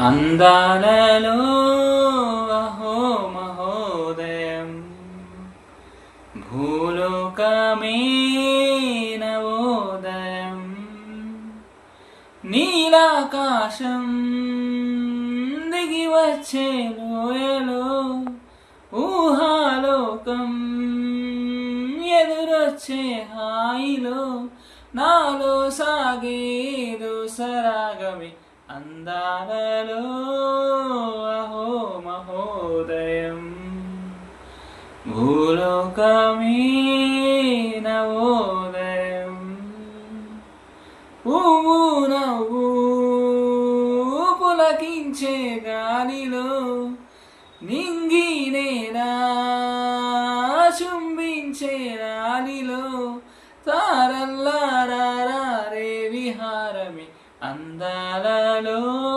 అందాలలో అహో మహోదయం భూలోకమే నవోదయం నీలాకాశం దిగి వచ్చే లోయలో ఊహాలోకం ఎదురొచ్చే హాయిలో నాలో సాగేదో సరాగమే అందాలలో అహో మహోదయం నవ్వు పులకించే గాలిలో నింగి చుంబించే రాలిలో తారల్లారా Andalalum